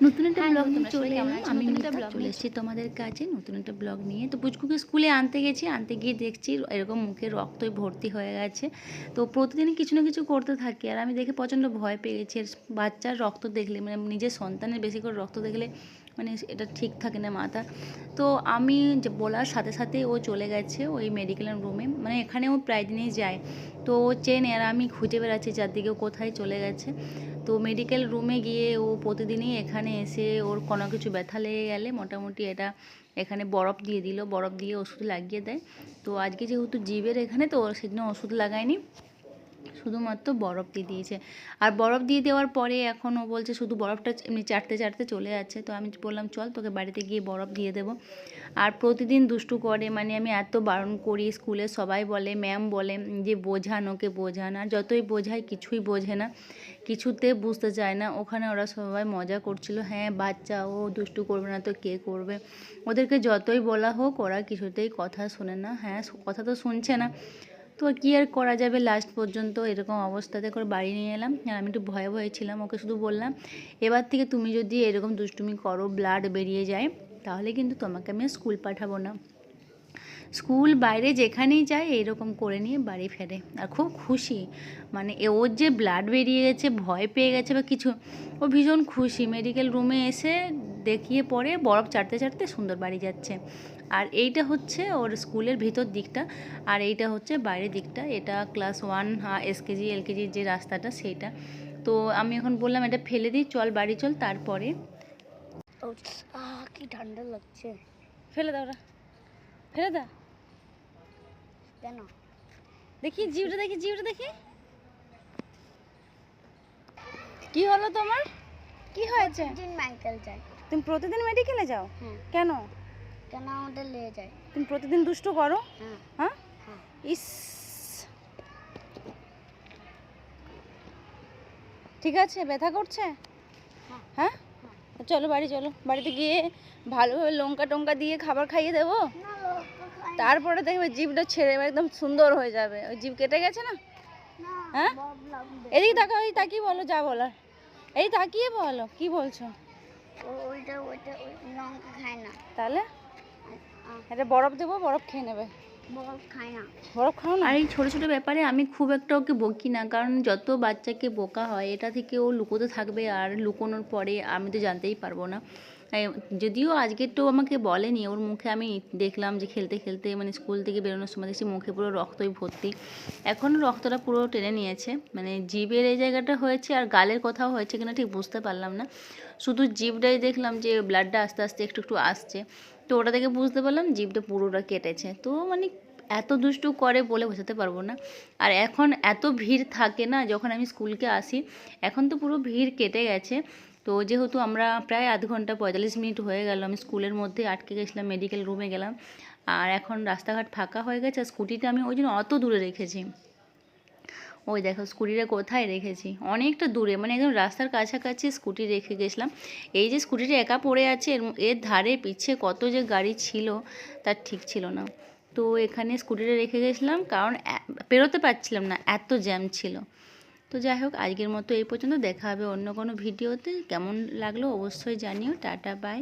নতুন একটা হ্যাঁ, ব্লগ তোমরা নিয়ে চলে এলাম? আমি নতুন একটা মিতা চলে এসেছি। তোমাদের কাছে নতুন একটা ব্লগ নিয়ে। তো পুচকুকে স্কুলে আনতে গেছি আনতে গিয়ে দেখছি এরকম মুখে রক্তই ভর্তি হয়ে গেছে। তো প্রতিদিনই কিছু না কিছু করতে থাকি। আর আমি দেখে প্রচণ্ড ভয় পেয়ে গেছি। বাচ্চার রক্ত দেখলে মানে নিজের সন্তানের বেশি করে রক্ত দেখলে মানে এটা ঠিক থাকে না মাথা। তো আমি যে বলার সাথে সাথে ও চলে গেছে ওই মেডিকেলের রুমে মানে এখানেও প্রায় দিনই যায়। তো ও চেনে আর আমি খুঁজে বেড়াচ্ছি চারদিকে কোথায় চলে গেছে। তো মেডিকেল রুমে গিয়ে ও প্রতিদিনই এখানে এসে ওর কোনো কিছু ব্যথা লেগে গেলে মোটামুটি এটা এখানে বরফ দিয়ে দিল। বরফ দিয়ে ওষুধ লাগিয়ে দেয়। তো আজকে যেহেতু জীবের এখানে, তো সেদিন ওষুধ লাগায়নি। শুধুমাত্র বরফ দিয়ে দিয়েছে। আর বরফ দিয়ে দেওয়ার পরে এখন ও বলছে শুধু বরফটা এমনি চাটতে চাটতে চলে যাচ্ছে। তো আমি বললাম, চল তোকে বাড়িতে গিয়ে বরফ দিয়ে দেবো। আর প্রতিদিন দুষ্টু করে মানে আমি এত বারণ করি, স্কুলে সবাই বলে, ম্যাম বলে যে, বোঝান, ওকে বোঝান। আর যতই বোঝাই কিছুই বোঝে না। কিছুতে বুঝতে চায় না। ওখানে ওরা সবাই মজা করছিল হ্যাঁ বাচ্চা, ও দুষ্টু করবে না তো কে করবে? ওদেরকে যতই বলা হোক, ওরা কিছুতেই কথা শোনে না। হ্যাঁ কথা তো শুনছে না। তো কী আর করা যাবে লাস্ট পর্যন্ত? এরকম অবস্থাতে করে বাড়ি নিয়ে এলাম। আর আমি একটু ভয়ে ভয়ে ছিলাম, ওকে শুধু বললাম, এবার থেকে তুমি যদি এরকম দুষ্টুমি করো ব্লাড বেরিয়ে যায়, তাহলে কিন্তু তোমাকে আমি স্কুল পাঠাবো না। স্কুল বাইরে যেখানেই যায়, এরকম করে নিয়ে বাড়ি ফেরে। আর খুব খুশি। মানে ওর যে ব্লাড বেরিয়ে গেছে, ভয় পেয়ে গেছে বা কিছু, ও ভীষণ খুশি। মেডিকেল রুমে এসে দেখিয়ে পরে বরফ চাটতে চাটতে সুন্দর বাড়ি যাচ্ছে। আর এইটা হচ্ছে ওর স্কুলের ভিতর দিকটা। আর এইটা হচ্ছে বাইরের দিকটা। এটা ক্লাস ওয়ান এসকেজি এলকেজির যে রাস্তাটা সেইটা তো আমি এখন বললাম এটা ফেলে দিই চল বাড়ি চল তারপরে। কি ঠান্ডা লাগছে। ফেলে দাও ওরা। ফেলে দাও। কেন? দেখি জিউটা দেখি জিউটা দেখি। কি হলো তোমার? কি হয়েছে? মাইকেল যায়। তুমি প্রতিদিন মেডিকেলে যাও? হ্যাঁ কেন? কেন আমাদের নিয়ে যায়? তুমি প্রতিদিন দুষ্টু করো? হ্যাঁ হ্যাঁ? হ্যাঁ। ইস। ঠিক আছে ব্যথা করছে? হ্যাঁ। হ্যাঁ? চলো বাড়ি চলো। বাড়িতে গিয়ে ভালোভাবে লঙ্কা টঙ্কা দিয়ে খাবার খাইয়ে দেবো? তারপরে দেখবে জিভটা ছেড়ে একদম সুন্দর হয়ে যাবে। ওই জিভ কেটে গেছে না? হ্যাঁ? এদিকে তাকাও এই তাকিয়ে বলো যা বলার। এই তাকিয়ে বলো কি বলছো? ওইটা ওইটা লঙ্কা খায় না। তাহলে? এটা বরফ দেবো বরফ খেয়ে নেবে। বরফ খায় না। বরফ খাও না? আর এই ছোটো ছোটো ব্যাপারে আমি খুব একটা ওকে বকি না কারণ যত বাচ্চাকে বোকা হয় এটা থেকে ও লুকোতে থাকবে আর লুকোনোর পরে আমি তো জানতেই পারব না। যদিও আজকে তো আমাকে বলেনি, ওর মুখে আমি দেখলাম যে খেলতে খেলতে মানে স্কুল থেকে বেরোনোর সময় দেখছি মুখে পুরো রক্তই ভর্তি। এখন রক্তটা পুরো টেনে নিয়েছে মানে জিভের এই জায়গাটা হয়েছে আর গালের কোথাও হয়েছে কিনা ঠিক বুঝতে পারলাম না। শুধু জিভটাই দেখলাম যে ব্লাডটা আস্তে আস্তে একটু একটু আসছে, তো ওটা থেকে বুঝতে পারলাম জিভটা পুরোটা কেটেছে। তো মানে এত দুষ্টু করে বলে বোঝাতে পারব না। আর এখন এত ভিড় থাকে না, যখন আমি স্কুলকে আসি, এখন তো পুরো ভিড় কেটে গেছে। তো যেহেতু আমরা প্রায় আধ ঘণ্টা পঁয়তাল্লিশ মিনিট হয়ে গেল, আমি স্কুলের মধ্যে আটকে গেছিলাম মেডিকেল রুমে গেলাম। আর এখন রাস্তাঘাট ফাঁকা হয়ে গেছে, আর স্কুটিটা আমি ওই জন্য অত দূরে রেখেছি। ওই দেখো, স্কুটিটা কোথায় রেখেছি? অনেকটা দূরে মানে একদম রাস্তার কাছাকাছি স্কুটি রেখে গেছিলাম। এই যে স্কুটিটা একা পড়ে আছে, এর ধারে পিছে কত যে গাড়ি ছিল, তার ঠিক ছিল না। তো এখানে স্কুটিটা রেখে গেছিলাম, কারণ পেরোতে পারছিলাম না, এত জ্যাম ছিল। তো যাই হোক, আজকের মতো এই পর্যন্ত। দেখা হবে অন্য কোনো ভিডিওতে। কেমন লাগল অবশ্যই জানিও। Tata bye